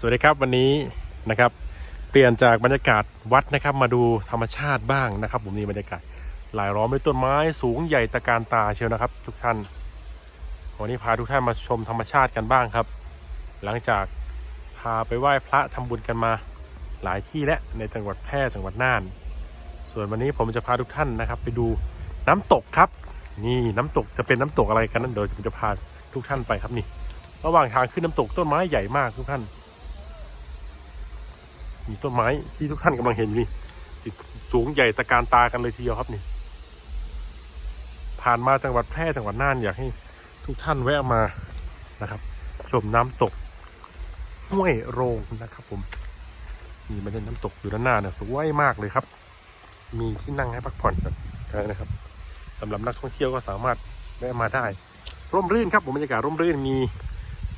สวัสดีครับวันนี้นะครับ เปลี่ยนจากบรรยากาศวัดนะครับ มาดูธรรมชาติบ้างนะครับ ผมนี่บรรยากาศหลายล้อมด้วยต้นไม้สูงใหญ่ตะการตาเชียวนะครับ ทุกท่านวันนี้พาทุกท่านมาชมธรรมชาติกันบ้างครับ หลังจากพาไปไหว้พระทำบุญกันมาหลายที่และในจังหวัดแพร่จังหวัดน่าน ส่วนวันนี้ผมจะพาทุกท่านนะครับ ไปดูน้ำตกครับ นี่น้ำตกจะเป็นน้ำตกอะไรกันนั้นเดี๋ยวผมจะพาทุกท่านไปครับนี่ ระหว่างทางขึ้นน้ำตกต้นไม้ใหญ่มากทุกท่าน มีต้นไม้ที่ทุกท่านกำลังเห็นอยู่นี่สูงใหญ่ตะการตากันเลยทีเดียวครับนี่ ผ่านมาจังหวัดแพร่จังหวัดน่านอยากให้ทุกท่านแวะมานะครับ ชมน้ำตกห้วยโรงนะครับ ผมมีมันเป็นน้ำตกอยู่ด้านหน้าเนี่ยสวยมากเลยครับ มีที่นั่งให้พักผ่อนกันนะครับสำหรับนักท่องเที่ยวก็สามารถแวะมาได้ ร่มรื่นครับผมบรรยากาศร่มรื่นมี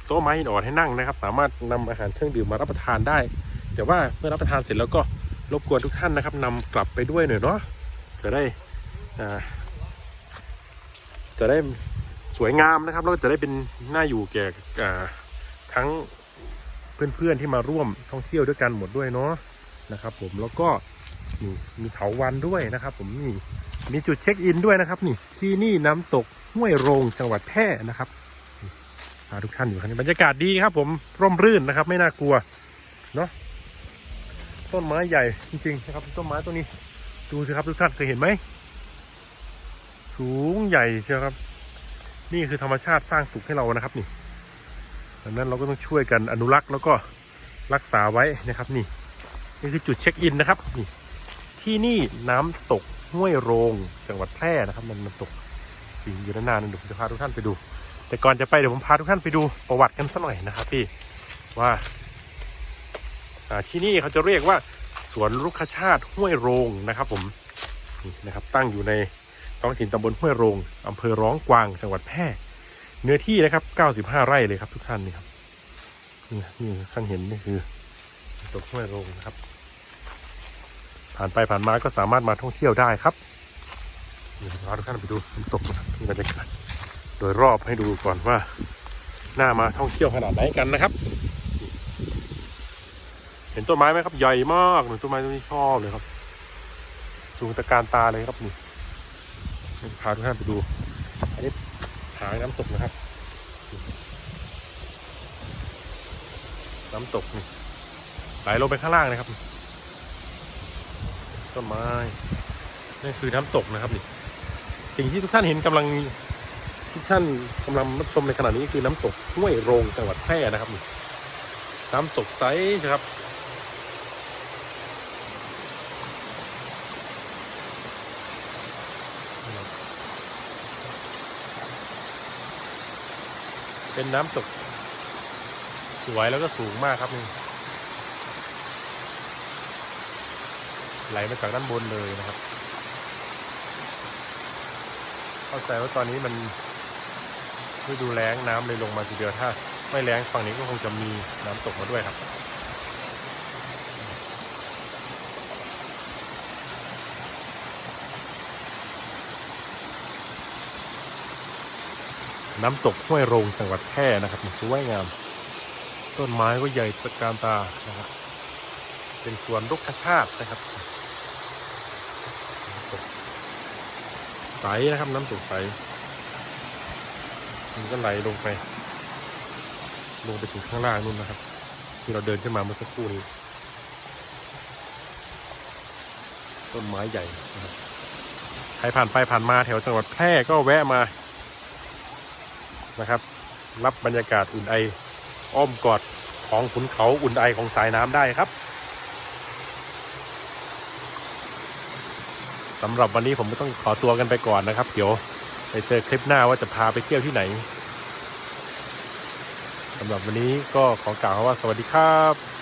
โต๊ะไม้หินอ่อนให้นั่งนะครับ สามารถนำอาหารเครื่องดื่มมารับประทานได้ แต่ว่าเมื่อรับประทานเสร็จแล้วก็รบกวนทุกท่านนะครับนำกลับไปด้วยหน่อยเนาะจะได้จะได้สวยงามนะครับแล้วก็จะได้เป็นหน้าอยู่แก่ทั้งเพื่อนๆที่มาร่วมท่องเที่ยวด้วยกันหมดด้วยเนาะนะครับ ผมแล้วก็นี่มีเถาวันด้วยนะครับ ผมนี่มีจุดเช็คอินด้วยนะครับ นี่ที่นี่น้ำตกห้วยโรงจังหวัดแพร่นะครับพาทุกท่านอยู่ครับบรรยากาศดีครับ ผมร่มรื่นนะครับ ไม่น่ากลัวเนาะ ต้นไม้ใหญ่จริงๆนะครับต้นไม้ต้นนี้ ดูสิครับทุกท่านเคยเห็นไหมสูงใหญ่เชียวครับ นี่คือธรรมชาติสร้างสุขให้เรานะครับนี่ดังนั้นเราก็ต้องช่วยกันอนุรักษ์แล้วก็รักษาไว้นะครับ นี่นี่คือจุดเช็คอินนะครับนี่ที่นี่น้ำตกห้วยโรงจังหวัดแพร่นะครับมันน้ำตกสิงอยู่ด้านน้านั่นเดี๋ยวผมจะพาทุกท่านไปดู แต่ก่อนจะไปเดี๋ยวผมพาทุกท่านไปดูประวัติกันสักหน่อยนะครับพี่ว่า ที่นี่เขาจะเรียกว่าสวนรุกชาติห้วยโรงนะครับ ผมนะครับ ตั้งอยู่ในท้องถิ่นตำบลห้วยโรงอำเภอร้องกวางจังหวัดแพร่เนื้อที่นะครับ 95 ไร่เลยครับ ทุกท่านนี่ครับนี่ท่านเห็นนี่คือตกห้วยโรงนะครับ ผ่านไปผ่านมาก็สามารถมาท่องเที่ยวได้ครับนี่พาทุกท่านไปดูน้ำตกนะครับนี่บรรยากาศโดยรอบให้ดูก่อนว่าน่ามาท่องเที่ยวขนาดไหนกันนะครับ ห็นต้นไม้ไหมครับใหญ่มากหมือนต้นไม้ต้นนี้ชอบเลยครับสูงตะการตาเลยครับนี่พาทุกท่านไปดู อันนี้หางน้ำตกนะครับ น้ำตกนี่ไหลลงไปข้างล่างเลยครับ ต้นไม้นี่คือน้ำตกนะครับนี่สิ่งที่ทุกท่านเห็นกำลังทุกท่านกำลังรับชมในขณะนี้คือน้ำตกห้วยโรงจังหวัดแพร่นะครับนี่น้ำตกใสครับ เป็นน้ำตก สวยแล้วก็สูงมากครับนี่ไหลมาจากด้านบนเลยนะครับ เข้าใจว่าตอนนี้มันฤดูแล้งน้ำเลยลงมาทีเดียวถ้า ไม่แล้งฝั่งนี้ก็คงจะมีน้ำตกมาด้วยครับ น้ำตกห้วยโรงจังหวัดแพร่นะครับสวยงาม ต้นไม้ก็ใหญ่ตะการตานะครับ เป็นสวนรุกขชาตินะครับใสนะครับน้ำตกใสมันก็ไหลลงไป ลงไปถึงข้างล่างนู่นนะครับ ที่เราเดินขึ้นมาเมื่อสักครู่นี้ต้นไม้ใหญ่นะครับใครผ่านไปผ่านมาแถวจังหวัดแพร่ก็แวะมา นะครับ รับบรรยากาศอุ่นไออ้อมกอดของขุนเขาอุ่นไอของสายน้ำได้ครับสำหรับวันนี้ผมก็ต้องขอตัวกันไปก่อนนะครับ เดี๋ยวไปเจอคลิปหน้าว่าจะพาไปเที่ยวที่ไหนสำหรับวันนี้ก็ขอกล่าวว่าสวัสดีครับ